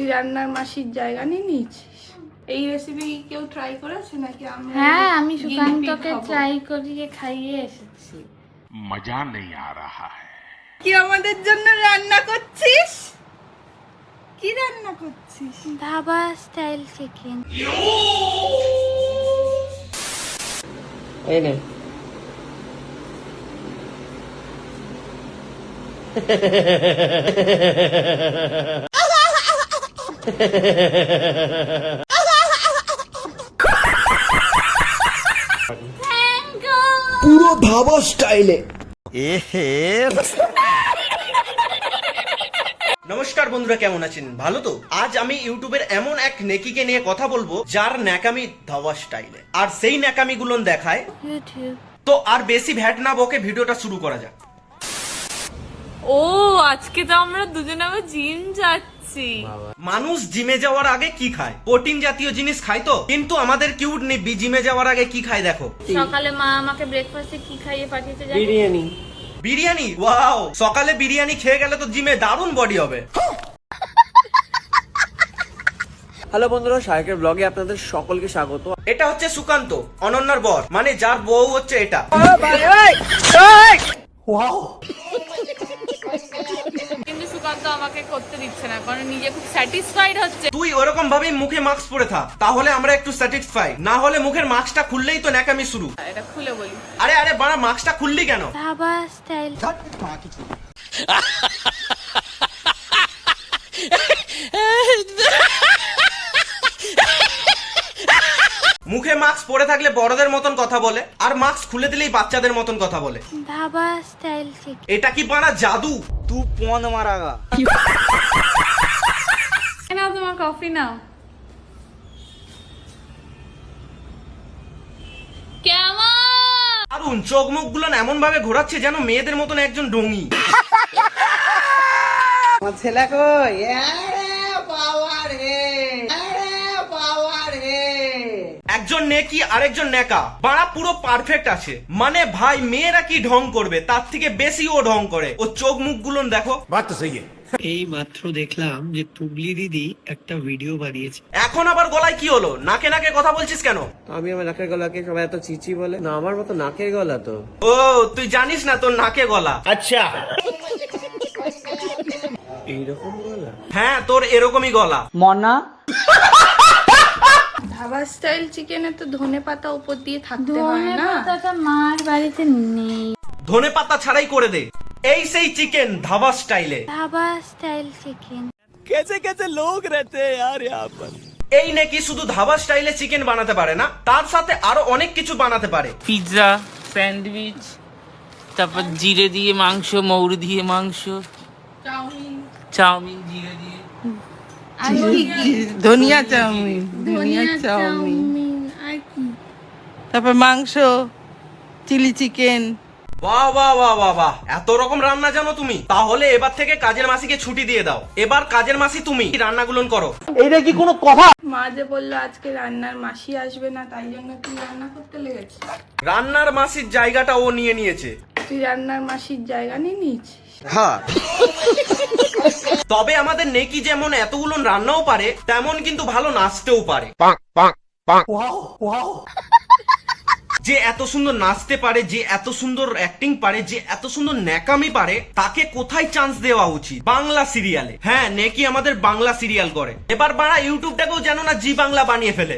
তুই রান্নার মাসির জায়গা নিয়ে নিয়েছিস? এই রেসিপি কেউ ট্রাই করেছে নাকি আমি হ্যাঁ আমি সুকান্তকে ট্রাই করিয়ে খাইয়ে এসেছি। মজা নেই আ রাহা কি আমাদের জন্য রান্না করছিস? কি রান্না করছিস? ধাবা স্টাইল চিকেন এই নে। পুরো ধাবা স্টাইলে। নমস্কার বন্ধুরা কেমন আছেন? ভালো তো? আজ আমি ইউটিউবের এমন এক নেকিকে নিয়ে কথা বলব যার ন্যাকামি ধাওয়া স্টাইলে। আর সেই ন্যাকামি গুলো দেখায়। তো আর বেশি ভ্যাট না বকে ভিডিওটা শুরু করা যাক। ও আজকে তো আমরা দুজনে আবার জিম যাচ্ছি। মানুষ জিমে যাওয়ার আগে কি খায় প্রোটিন জাতীয় জিনিস খায় তো কিন্তু আমাদের কিউট নিবি জিমে যাওয়ার আগে কি খায় দেখো সকালে মা আমাকে ব্রেকফাস্টে কি খাইয়ে পাঠিয়েছে জানি বিরিয়ানি বিরিয়ানি ওয়াও সকালে বিরিয়ানি খেয়ে গেলে তো জিমে দারুণ বডি হবে হ্যালো বন্ধুরা শায়কের ব্লগে আপনাদের সকলকে স্বাগত এটা হচ্ছে সুকান্ত অনন্যার বর মানে যার বউ হচ্ছে এটা কিন্তু আমাকে করতে দিচ্ছে না কারণ নিজে খুব স্যাটিসফাইড হচ্ছে। তুই ওরকম ভাবেই মুখে মাস্ক পরে থাক তাহলে আমরা একটু স্যাটিসফাই না হলে মুখের মাস্কটা খুললেই তো ন্যাকামি শুরু। এটা খুলে বলি। আরে আরে বাড়া মাস্কটা খুললি কেন? ধাবা স্টাইল মুখে মাস্ক পরে থাকলে বড়দের মতন কথা বলে আর মাস্ক খুলে দিলেই বাচ্চাদের মতন কথা বলে। ধাবা স্টাইল চিকেন এটা কি বাড়া জাদু? নাও তোমার কফি নাও। কেমন? দারুণ চোখ মুখগুলো এমন ভাবে ঘোরাচ্ছে যেন মেয়েদের মতন একজন ডঙ্গি আমার ছেলে কই আরে বাবা রে আরে বাবা রে একজন নেকি আরেকজন নেকা বাড়া পুরো পারফেক্ট আছে। মানে ভাই মেয়েরা কি ঢং করবে? তার থেকে বেশি ও ঢং করে। ও চোখ মুখগুলো দেখো। এই মাত্র দেখলাম যে তুবলি দিদি একটা ভিডিও বানিয়েছে। এখন আবার গলায় কি হলো? নাকে নাকে কথা বলছিস কেন? আমি আমার নাকের গলাকে সবাই এত চিচি বলে? না আমার মতো নাকের গলা তো। ও তুই জানিস না তোর নাকে গলা? আচ্ছা। এইরকম গলা? হ্যাঁ তোর এরকমই গলা। মনা ধাবা স্টাইল চিকেনে তো ধনে পাতা উপর দিয়ে থাকতে হয় ধনে না? পাতাটা মার বাড়িতে নেই। ধনে পাতা ছাড়াই করে দে। এই সেই চিকেন ধাবা স্টাইলে ধাবা স্টাইল চিকেন কেসে কেসে লোক রেতে আর ইয়াপন এই নাকি শুধু ধাবা স্টাইলে চিকেন বানাতে পারে না তার সাথে আরও অনেক কিছু বানাতে পারে। পিৎজা স্যান্ডউইচ তারপর জিরে দিয়ে মাংস মৌরি দিয়ে মাংস। চাউমিন। চাউমিন জিরে দিয়ে আর কি কি? ধনিয়া চাউমিন ধনিয়া চাউমিন। চাউমিন আর কি? তারপর মাংস চিলি চিকেন। বাহ বাহ বাহ বাহ বাহ। এত রকম রান্না জানো তুমি। তাহলে এবার থেকে কাজের মাসিকে ছুটি দিয়ে দাও। এবার কাজের মাসি তুমি রান্নাগুলো করো। এবারে কি কোনো মা যে বলল আজকে রান্নার মাসি আসবে না তাই জন্য তুই রান্না করতে লেগেছিস রান্নার মাসির জায়গাটা ও নিয়ে নিয়েছে। তুই রান্নার মাসির জায়গা নিয়ে নিয়েছিস? তবে আমাদের নেকি যেমন এতগুলো রান্নাও পারে তেমন কিন্তু ভালো নাচতেও পারে। যে এত সুন্দর নাচতে পারে যে এত সুন্দর অ্যাক্টিং পারে যে এত সুন্দর ন্যাকামি পারে তাকে কোথায় চান্স দেওয়া উচিত? বাংলা সিরিয়ালে। হ্যাঁ নেকি আমাদের বাংলা সিরিয়াল করে। এবার বাড়া ইউটিউবটাকেও যেন না জি বাংলা বানিয়ে ফেলে।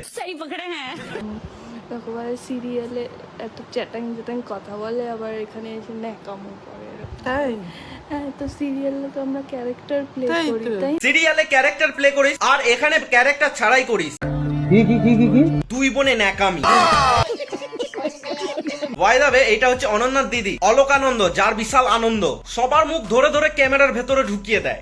একেবারে সিরিয়ালে এত চ্যাটাং চ্যাটাং কথা বলে আবার এখানে এসে ন্যাকামো করে তাই? হ্যাঁ তো সিরিয়ালে তো আমরা ক্যারেক্টার প্লে করি তাই সিরিয়ালে ক্যারেক্টার প্লে করিস আর এখানে ক্যারেক্টার ছাড়াই করিস। দুই বোনে ন্যাকামি। ওয়াইদাবে এটা হচ্ছে অনন্যার দিদি অলোকানন্দ যার বিশাল আনন্দ। সবার মুখ ধরে ধরে ক্যামেরার ভেতরে ঢুকিয়ে দেয়।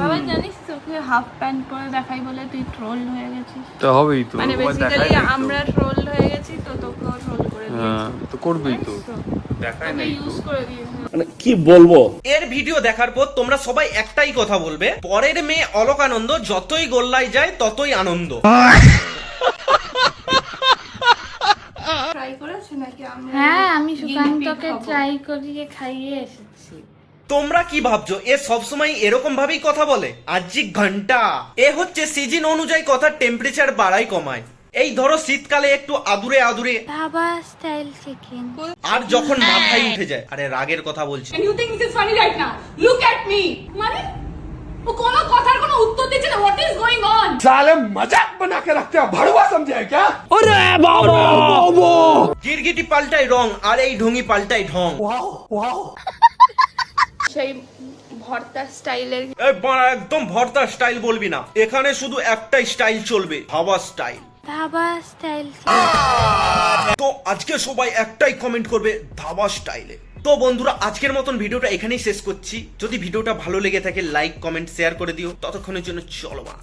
বাবা জানিস তোকে হাফ প্যান্ট পরে দেখাই বলে তুই ট্রোল হয়ে গেছিস। তো হবেই তো মানে বেসিক্যালি আমরা ট্রোল হয়ে গেছি তো তোকেও ট্রোল করে হ্যাঁ তো করবেই তো। তোকে ইউজ করে দিয়েছি। এর ভিডিও দেখার পর তোমরা সবাই একটাই কথা বলবে পরের মেয়ে অলোকানন্দ যতই গোল্লায় যায় ততই আনন্দ। ট্রাই করেছে নাকি? আমরা হ্যাঁ আমি সুকান্তকে? ট্রাই করিয়ে খাইয়ে এসেছি। তোমরা কি ভাবছ? এ সবসময় এরকম ভাবেই কথা বলে? আজি ঘণ্টা। এ হচ্ছে সিজন অনুযায়ী কথার টেম্পারেচার বাড়াই কমায়। এই ধরো শীতকালে একটু আদুরে আদুরে। ধাবা স্টাইল চিকেন আর যখন মাথায় উঠে যায় আরে রাগের কথা বলছি। You think this is funny right now look at me মানে ও কোনো কথার কোনো উত্তর দিচ্ছে না। হোয়াট ইজ গোইং অন গিরগিটি পাল্টাই রং আর এই ঢঙ্গি পাল্টাই ঢং। সেই ভর্তা স্টাইলের এই বাড়া, একদম ভর্তা স্টাইল বলবি না। এখানে শুধু একটাই স্টাইল চলবে হাওয়া স্টাইল। ধাবা স্টাইল। তো আজকে সবাই একটাই কমেন্ট করবে ধাবা স্টাইলে। তো বন্ধুরা আজকের মতন ভিডিওটা এখানেই শেষ করছি। যদি ভিডিওটা ভালো লেগে থাকে লাইক কমেন্ট শেয়ার করে দিও। ততক্ষণের জন্য চলো বা